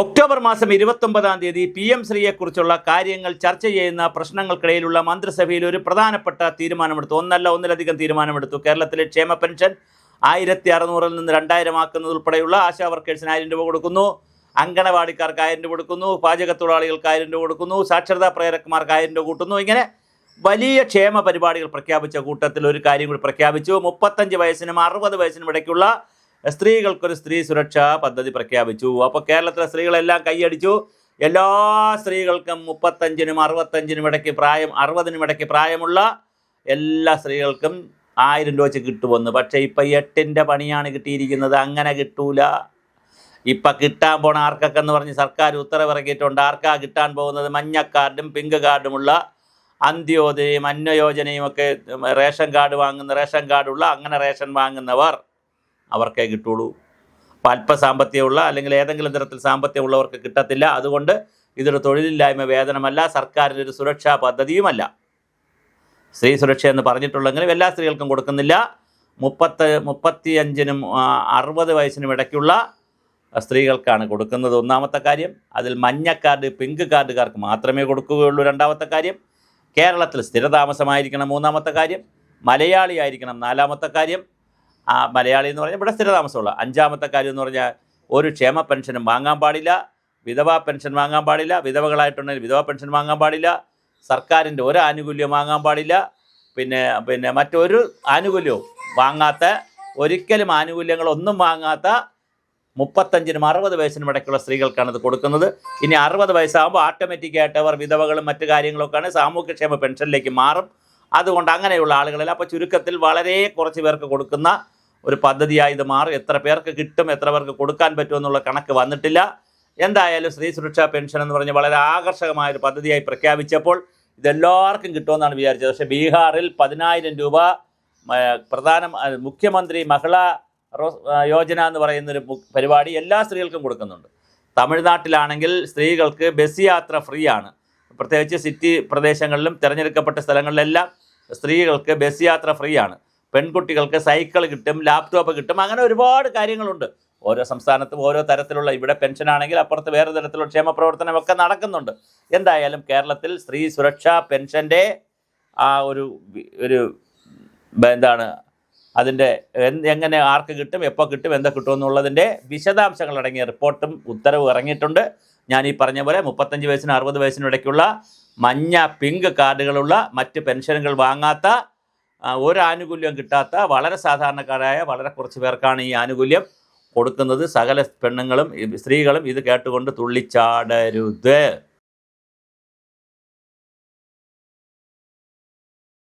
October മാസം ഇരുപത്തൊമ്പതാം തീയതി P M ശ്രീയെക്കുറിച്ചുള്ള കാര്യങ്ങൾ ചർച്ച ചെയ്യുന്ന പ്രശ്നങ്ങൾക്കിടയിലുള്ള മന്ത്രിസഭയിൽ ഒരു പ്രധാനപ്പെട്ട തീരുമാനമെടുത്തു. ഒന്നല്ല ഒന്നിലധികം തീരുമാനമെടുത്തു. കേരളത്തിലെ ക്ഷേമ പെൻഷൻ ആയിരത്തി അറുന്നൂറിൽ നിന്ന് രണ്ടായിരം ആക്കുന്നത് ഉൾപ്പെടെയുള്ള ആശാ വർക്കേഴ്സിന് ആയിരം രൂപ കൊടുക്കുന്നു. അങ്കണവാടിക്കാർക്ക് ആയിരം രൂപ കൊടുക്കുന്നു. പാചക തൊഴിലാളികൾക്ക് ആയിരം രൂപ കൊടുക്കുന്നു. സാക്ഷരതാ പ്രേരകന്മാർക്ക് ആയിരം രൂപ കൂട്ടുന്നു ഇങ്ങനെ വലിയ ക്ഷേമ പരിപാടികൾ പ്രഖ്യാപിച്ച കൂട്ടത്തിൽ ഒരു കാര്യം കൂടി പ്രഖ്യാപിച്ചു. മുപ്പത്തഞ്ച് വയസ്സിനും അറുപത് വയസ്സിനും ഇടയ്ക്കുള്ള സ്ത്രീകൾക്കൊരു സ്ത്രീ സുരക്ഷാ പദ്ധതി പ്രഖ്യാപിച്ചു. അപ്പോൾ കേരളത്തിലെ സ്ത്രീകളെല്ലാം കൈയടിച്ചു. എല്ലാ സ്ത്രീകൾക്കും മുപ്പത്തഞ്ചിനും അറുപത്തഞ്ചിനും ഇടയ്ക്ക് പ്രായം അറുപതിനും ഇടയ്ക്ക് പ്രായമുള്ള എല്ലാ സ്ത്രീകൾക്കും ആയിരം രൂപ വെച്ച് കിട്ടുമെന്ന്. പക്ഷേ ഇപ്പം എട്ടിന്റെ പണിയാണ് കിട്ടിയിരിക്കുന്നത്. അങ്ങനെ കിട്ടൂല. ഇപ്പം കിട്ടാൻ പോണ ആർക്കൊക്കെ എന്ന് പറഞ്ഞ് സർക്കാർ ഉത്തരവിറക്കിയിട്ടുണ്ട്. ആർക്കാ കിട്ടാൻ പോകുന്നത്? മഞ്ഞ കാർഡും പിങ്ക് കാർഡുമുള്ള അന്ത്യോദയയും അന്നയോജനയും ഒക്കെ റേഷൻ കാർഡ് വാങ്ങുന്ന റേഷൻ കാർഡുള്ള അങ്ങനെ റേഷൻ വാങ്ങുന്നവർ. അവർക്കേ കിട്ടുള്ളൂ. അപ്പം അല്പ സാമ്പത്തികമുള്ള അല്ലെങ്കിൽ ഏതെങ്കിലും തരത്തിൽ സാമ്പത്തികമുള്ളവർക്ക് കിട്ടത്തില്ല. അതുകൊണ്ട് ഇതൊരു തൊഴിലില്ലായ്മ വേതനമല്ല സർക്കാരിന്റെ ഒരു സുരക്ഷാ പദ്ധതിയുമല്ല. സ്ത്രീ സുരക്ഷ എന്ന് പറഞ്ഞിട്ടുള്ളെങ്കിലും എല്ലാ സ്ത്രീകൾക്കും കൊടുക്കുന്നില്ല. മുപ്പത്ത് മുപ്പത്തിയഞ്ചിനും അറുപത് വയസ്സിനും ഇടയ്ക്കുള്ള സ്ത്രീകൾക്കാണ് കൊടുക്കുന്നത് ഒന്നാമത്തെ കാര്യം. അതിൽ മഞ്ഞ കാർഡ് പിങ്ക് കാർഡുകാർക്ക് മാത്രമേ കൊടുക്കുകയുള്ളൂ രണ്ടാമത്തെ കാര്യം. കേരളത്തിൽ സ്ഥിരതാമസമായിരിക്കണം മൂന്നാമത്തെ കാര്യം. മലയാളി ആയിരിക്കണം നാലാമത്തെ കാര്യം. ആ മലയാളി എന്ന് പറഞ്ഞാൽ ഇവിടെ സ്ഥിരതാമസമുള്ള. അഞ്ചാമത്തെ കാര്യം എന്ന് പറഞ്ഞാൽ ഒരു ക്ഷേമ പെൻഷനും വാങ്ങാൻ പാടില്ല വിധവ പെൻഷൻ വാങ്ങാൻ പാടില്ല വിധവകളായിട്ടുണ്ടെങ്കിൽ വിധവ പെൻഷൻ വാങ്ങാൻ പാടില്ല സർക്കാരിന്റെ ഒരു ആനുകൂല്യം വാങ്ങാൻ പാടില്ല പിന്നെ പിന്നെ മറ്റൊരു ആനുകൂല്യവും വാങ്ങാത്ത ഒരിക്കലും ആനുകൂല്യങ്ങളൊന്നും വാങ്ങാത്ത മുപ്പത്തഞ്ചിനും അറുപത് വയസ്സിനും ഇടയ്ക്കുള്ള സ്ത്രീകൾക്കാണ് ഇത് കൊടുക്കുന്നത്. ഇനി അറുപത് വയസ്സാകുമ്പോൾ ഓട്ടോമാറ്റിക്കായിട്ട് അവർ വിധവകളും മറ്റു കാര്യങ്ങളൊക്കെയാണ് സാമൂഹ്യക്ഷേമ പെൻഷനിലേക്ക് മാറും. അതുകൊണ്ട് അങ്ങനെയുള്ള ആളുകളിൽ അപ്പോൾ ചുരുക്കത്തിൽ വളരെ കുറച്ച് പേർക്ക് കൊടുക്കുന്ന ഒരു പദ്ധതിയായി ഇത് മാറും എത്ര പേർക്ക് കിട്ടും എത്ര പേർക്ക് കൊടുക്കാൻ പറ്റുമെന്നുള്ള കണക്ക് വന്നിട്ടില്ല. എന്തായാലും സ്ത്രീ സുരക്ഷാ പെൻഷൻ എന്ന് പറഞ്ഞ് വളരെ ആകർഷകമായ ഒരു പദ്ധതിയായി പ്രഖ്യാപിച്ചപ്പോൾ ഇതെല്ലാവർക്കും കിട്ടുമെന്നാണ് വിചാരിച്ചത്. പക്ഷേ ബീഹാറിൽ പതിനായിരം രൂപ പ്രധാന മുഖ്യമന്ത്രി മഹിളാ യോജന എന്ന് പറയുന്നൊരു പരിപാടി എല്ലാ സ്ത്രീകൾക്കും കൊടുക്കുന്നുണ്ട്. തമിഴ്നാട്ടിലാണെങ്കിൽ സ്ത്രീകൾക്ക് ബസ് യാത്ര ഫ്രീ ആണ് പ്രത്യേകിച്ച് സിറ്റി പ്രദേശങ്ങളിലും തിരഞ്ഞെടുക്കപ്പെട്ട സ്ഥലങ്ങളിലെല്ലാം സ്ത്രീകൾക്ക് ബസ് യാത്ര ഫ്രീ ആണ് പെൺകുട്ടികൾക്ക് സൈക്കിൾ കിട്ടും ലാപ്ടോപ്പ് കിട്ടും അങ്ങനെ ഒരുപാട് കാര്യങ്ങളുണ്ട്. ഓരോ സംസ്ഥാനത്തും ഓരോ തരത്തിലുള്ള ഇവിടെ പെൻഷനാണെങ്കിൽ അപ്പുറത്ത് വേറെ തരത്തിലുള്ള ക്ഷേമ പ്രവർത്തനമൊക്കെ നടക്കുന്നുണ്ട്. എന്തായാലും കേരളത്തിൽ സ്ത്രീ സുരക്ഷാ പെൻഷന്റെ ആ ഒരു ഒരു എന്താണ് അതിന്റെ എങ്ങനെ ആർക്ക് കിട്ടും എപ്പോൾ കിട്ടും എന്താ കിട്ടും എന്നുള്ളതിന്റെ വിശദാംശങ്ങൾ അടങ്ങിയ റിപ്പോർട്ടും ഉത്തരവും ഇറങ്ങിയിട്ടുണ്ട്. ഞാൻ ഈ പറഞ്ഞ പോലെ മുപ്പത്തഞ്ച് വയസ്സിനും അറുപത് വയസ്സിനും ഇടയ്ക്കുള്ള മഞ്ഞ പിങ്ക് കാർഡുകളുള്ള മറ്റ് പെൻഷനുകൾ വാങ്ങാത്ത ഒരു ആനുകൂല്യം കിട്ടാത്ത വളരെ സാധാരണക്കാരായ വളരെ കുറച്ച് പേർക്കാണ് ഈ ആനുകൂല്യം കൊടുക്കുന്നത്. സകല പെണ്ണുങ്ങളും സ്ത്രീകളും ഇത് കേട്ടുകൊണ്ട് തുള്ളിച്ചാടരുത്.